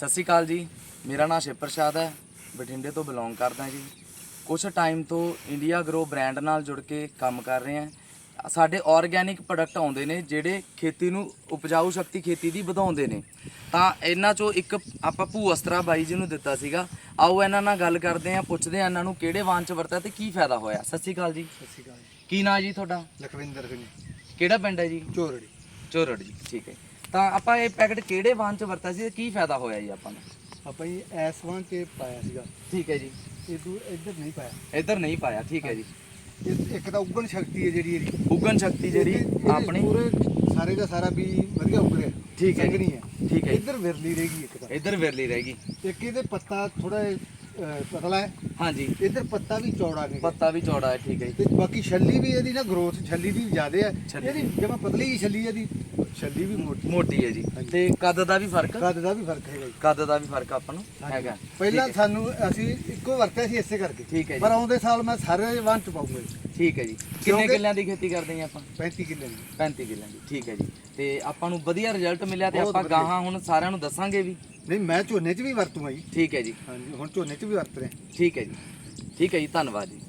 ਸਤਿ ਸ਼੍ਰੀ ਅਕਾਲ ਜੀ। ਮੇਰਾ ਨਾਮ ਸ਼ਿਵ ਪ੍ਰਸ਼ਾਦ ਹੈ। ਬਠਿੰਡੇ ਤੋਂ ਬਿਲੋਂਗ ਕਰਦਾ ਜੀ। ਕੁਝ ਟਾਈਮ ਤੋਂ ਇੰਡੀਆ ਗਰੋ ਬ੍ਰਾਂਡ ਨਾਲ ਜੁੜ ਕੇ ਕੰਮ ਕਰ ਰਹੇ ਹਾਂ। ਸਾਡੇ ਆਰਗੈਨਿਕ ਪ੍ਰੋਡਕਟ ਆਉਂਦੇ ਨੇ ਜਿਹੜੇ ਖੇਤੀ ਨੂੰ ਉਪਜਾਊ ਸ਼ਕਤੀ ਖੇਤੀ ਦੀ ਵਧਾਉਂਦੇ ਨੇ। ਤਾਂ ਇਹਨਾਂ ਚੋਂ ਇੱਕ ਆਪਾਂ ਭੂ ਅਸਤਰਾ ਬਾਈ ਜੀ ਨੂੰ ਦਿੱਤਾ ਸੀਗਾ। ਆਓ ਇਹਨਾਂ ਨਾਲ ਗੱਲ ਕਰਦੇ ਹਾਂ ਪੁੱਛਦੇ ਹਾਂ ਇਹਨਾਂ ਨੂੰ ਕਿਹੜੇ ਵਾਹਨ ਚ ਵਰਤਿਆ ਤੇ ਕੀ ਫਾਇਦਾ ਹੋਇਆ। ਸਤਿ ਸ਼੍ਰੀ ਅਕਾਲ ਜੀ। ਸਤਿ ਸ਼੍ਰੀ ਅਕਾਲ ਕੀ ਨਾਂ ਜੀ ਤੁਹਾਡਾ? ਲਖਵਿੰਦਰ ਸਿੰਘ। ਕਿਹੜਾ ਪਿੰਡ ਹੈ ਜੀ? ਝੋਰੜੀ ਚੋਰੜ ਜੀ ਠੀਕ ਹੈ। ਤਾਂ ਆਪਾਂ ਇਹ ਪੈਕਟ ਕਿਹੜੇ ਵਾਹਨ ਚ ਵਰਤਿਆ ਸੀ ਤੇ ਕੀ ਫਾਇਦਾ ਹੋਇਆ ਜੀ ਆਪਾਂ ਨੂੰ? ਆਪਾਂ ਜੀ ਐਸ ਵਾਂ ਤੇ ਪਾਇਆ ਸੀਗਾ। ਠੀਕ ਹੈ ਜੀ। ਇਹ ਦੂ ਇੱਧਰ ਨਹੀਂ ਪਾਇਆ। ਇੱਧਰ ਨਹੀਂ ਪਾਇਆ ਠੀਕ ਹੈ ਜੀ। ਇਹ ਇੱਕ ਤਾਂ ਉੱਗਣ ਸ਼ਕਤੀ ਹੈ ਜਿਹੜੀ ਇਹਦੀ। ਉਗਣ ਸ਼ਕਤੀ ਜਿਹੜੀ ਇਹਦੇ- ਆਪਣੀ। ਪੂਰੇ ਸਾਰੇ ਦਾ ਸਾਰਾ ਵੀ ਵਧੀਆ ਉੱਗ ਰਿਹਾ। ਠੀਕ ਹੈ ਜੀ। ਸੰਘਣੀ ਹੈ। ਠੀਕ ਹੈ ਜੀ। ਇੱਧਰ ਵਿਰਲੀ ਰਹੇਗੀ ਇੱਕ ਤਾਂ। ਇੱਧਰ ਵਿਰਲੀ ਰਹੇਗੀ ਇੱਕ ਇਹਦੇ ਪੱਤਾ ਥੋੜਾ ਪਤਲਾ ਹੈ। ਹਾਂਜੀ। ਇੱਧਰ ਪੱਤਾ ਵੀ ਚੌੜਾ ਨਹੀਂ ਪੱਤਾ ਵੀ ਚੌੜਾ ਹੈ ਠੀਕ ਹੈ ਜੀ। ਤੇ ਬਾਕੀ ਛੱਲੀ ਵੀ ਇਹਦੀ ਨਾ ਗਰੋਥ ਛੱਲੀ ਦੀ ਜ਼ਿਆਦਾ ਹੈ। ਛੱਲੀ। ਇਹਦੀ ਜਮਾ ਪਤਲੀ ਛੱਲੀ ਹੈ ਇਹਦੀ। ਛੱਲੀ ਵੀ ਮੋਟੀ। ਮੋਟੀ ਹੈ ਜੀ। ਤੇ ਕੱਦ ਦਾ ਵੀ ਫ਼ਰਕ? ਕੱਦ ਦਾ ਵੀ ਫ਼ਰਕ ਹੈਗਾ ਜੀ। ਕੱਦ ਦਾ ਵੀ ਫ਼ਰਕ ਆਪਾਂ ਨੂੰ। ਹੈਗਾ। ਪਹਿਲਾਂ। ਸਾਨੂੰ ਅਸੀਂ ਇੱਕੋ ਵਰਤਿਆ ਸੀ ਇਸੇ ਕਰਕੇ। ਠੀਕ ਹੈ ਜੀ। ਪਰ ਆਉਂਦੇ ਸਾਲ ਮੈਂ ਸਾਰੇ ਚ ਪਾਉਂਗਾ ਠੀਕ ਹੈ ਜੀ। ਕਿੰਨੇ ਕਿੱਲਿਆਂ ਦੀ ਖੇਤੀ ਕਰਦੇ ਹਾਂ ਆਪਾਂ? 35 ਕਿੱਲੇ ਦੀ। 35 ਕਿੱਲਿਆਂ ਦੀ। ਠੀਕ ਹੈ ਜੀ। ਤੇ ਆਪਾਂ ਨੂੰ ਵਧੀਆ ਰਿਜ਼ਲਟ ਮਿਲਿਆ ਤੇ ਆਪਾਂ। ਗਾਹਾਂ ਹੁਣ ਸਾਰਿਆਂ ਨੂੰ ਦੱਸਾਂਗੇ ਵੀ। ਨਹੀਂ ਮੈਂ ਝੋਨੇ 'ਚ ਵੀ ਵਰਤੂਗਾ ਜੀ। ਠੀਕ ਹੈ ਜੀ। ਹਾਂਜੀ ਹੁਣ ਝੋਨੇ 'ਚ ਵੀ ਵਰਤ ਰਿਹਾ। ਠੀਕ ਹੈ ਜੀ। ਠੀਕ ਹੈ ਜੀ। ਧੰਨਵਾਦ ਜੀ।